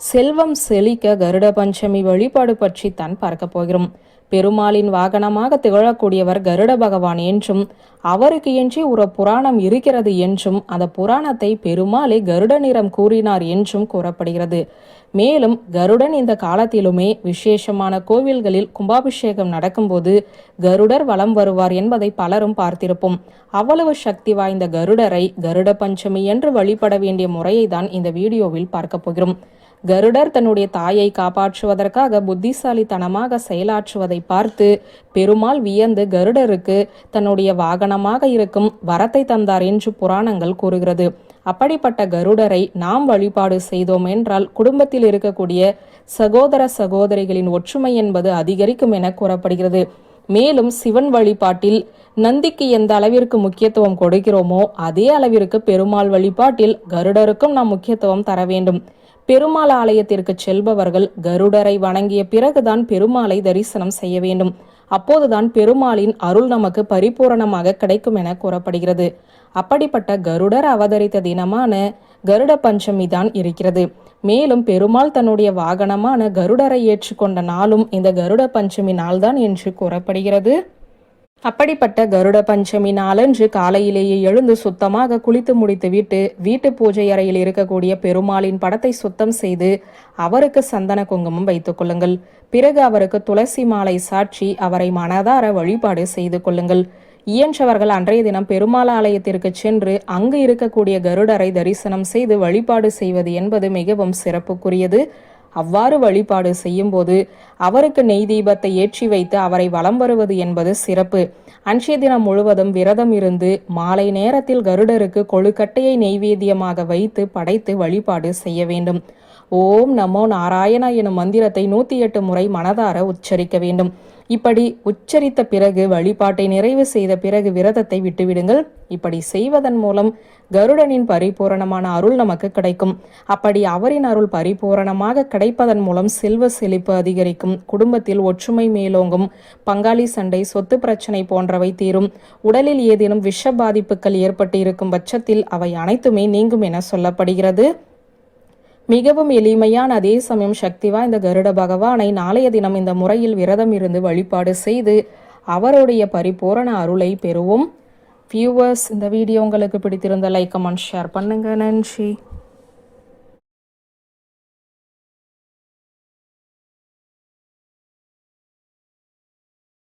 செல்வம் செழிக்க கருட பஞ்சமி வழிபாடு பற்றி தான் பார்க்க போகிறோம். பெருமாளின் வாகனமாக திகழக்கூடியவர் கருட பகவான் என்றும் அவருக்கு என்றே ஒரு புராணம் இருக்கிறது என்றும் அந்த புராணத்தை பெருமாளே கருட நிறம் கூறினார் என்றும் கூறப்படுகிறது. மேலும் கருடன் இந்த காலத்திலுமே விசேஷமான கோவில்களில் கும்பாபிஷேகம் நடக்கும்போது கருடர் வலம் வருவார் என்பதை பலரும் பார்த்திருப்போம். அவ்வளவு சக்தி வாய்ந்த கருடரை கருட பஞ்சமி என்று வழிபட வேண்டிய முறையை தான் இந்த வீடியோவில் பார்க்க போகிறோம். கருடர் தன்னுடைய தாயை காப்பாற்றுவதற்காக புத்திசாலித்தனமாக செயலாற்றுவதை பார்த்து பெருமாள் வியந்து கருடருக்கு தன்னுடைய வாகனமாக இருக்கும் வரத்தை தந்தார் என்று புராணங்கள் கூறுகிறது. அப்படிப்பட்ட கருடரை நாம் வழிபாடு செய்தோம் என்றால் குடும்பத்தில் இருக்கக்கூடிய சகோதர சகோதரிகளின் ஒற்றுமை என்பது அதிகரிக்கும் என கூறப்படுகிறது. மேலும் சிவன் வழிபாட்டில் நந்திக்கு எந்த அளவிற்கு முக்கியத்துவம் கொடுக்கிறோமோ அதே அளவிற்கு பெருமாள் வழிபாட்டில் கருடருக்கும் நாம் முக்கியத்துவம் தர வேண்டும். பெருமாள் ஆலயத்திற்கு செல்பவர்கள் கருடரை வணங்கிய பிறகுதான் பெருமாளை தரிசனம் செய்ய வேண்டும். அப்போதுதான் பெருமாளின் அருள் நமக்கு பரிபூரணமாக கிடைக்கும் என கூறப்படுகிறது. அப்படிப்பட்ட கருடர் அவதரித்த தினமான கருட பஞ்சமி தான் இருக்கிறது. மேலும் பெருமாள் தன்னுடைய வாகனமான கருடரை ஏற்றுக்கொண்ட நாளும் இந்த கருட பஞ்சமி நாள்தான் என்று கூறப்படுகிறது. அப்படிப்பட்ட கருட பஞ்சமி நாளன்று காலையிலேயே எழுந்து சுத்தமாக குளித்து முடித்துவிட்டு வீட்டு பூஜை அறையில் இருக்கக்கூடிய பெருமாளின் படத்தை சுத்தம் செய்து அவருக்கு சந்தன குங்குமம் வைத்துக் கொள்ளுங்கள். பிறகு அவருக்கு துளசி மாலை சாட்சி அவரை மனதார வழிபாடு செய்து கொள்ளுங்கள். இயன்றவர்கள் அன்றைய தினம் பெருமாள் ஆலயத்திற்கு சென்று அங்கு இருக்கக்கூடிய கருடரை தரிசனம் செய்து வழிபாடு செய்வது என்பது மிகவும் சிறப்புக்குரியது. அவ்வாறு வழிபாடு செய்யும்போது அவருக்கு நெய் தீபத்தை ஏற்றி வைத்து அவரை வலம் வருவது என்பது சிறப்பு. அன்றைய தினம் முழுவதும் விரதம் இருந்து மாலை நேரத்தில் கருடருக்கு கொழுக்கட்டையை நெய்வேத்தியமாக வைத்து படைத்து வழிபாடு செய்ய வேண்டும். ஓம் நமோ நாராயணா எனும் மந்திரத்தை நூத்தி எட்டு முறை மனதார உச்சரிக்க வேண்டும். இப்படி உச்சரித்த பிறகு வழிபாட்டை நிறைவு செய்த பிறகு விரதத்தை விட்டுவிடுங்கள். இப்படி செய்வதன் மூலம் கருடனின் பரிபூரணமான அருள் நமக்கு கிடைக்கும். அப்படி அவரின் அருள் பரிபூரணமாக கிடைப்பதன் மூலம் செல்வ செழிப்பு அதிகரிக்கும். குடும்பத்தில் ஒற்றுமை மேலோங்கும். பங்காளி சண்டை சொத்து பிரச்சனை போன்றவை தீரும். உடலில் ஏதேனும் விஷ பாதிப்புகள் ஏற்பட்டு இருக்கும் பட்சத்தில் அவை அனைத்துமே நீங்கும் என சொல்லப்படுகிறது. மிகவும் எளிமையான அதே சமயம் சக்தி வாய்ந்த கருட பகவானை நாளைய தினம் இந்த முறையில் விரதம் இருந்து வழிபாடு செய்து அவருடைய பரிபூரண அருளை பெறுவோம். வியூவர்ஸ் இந்த வீடியோ உங்களுக்கு பிடித்திருந்த லைக் கமெண்ட் ஷேர் பண்ணுங்க. நன்றி.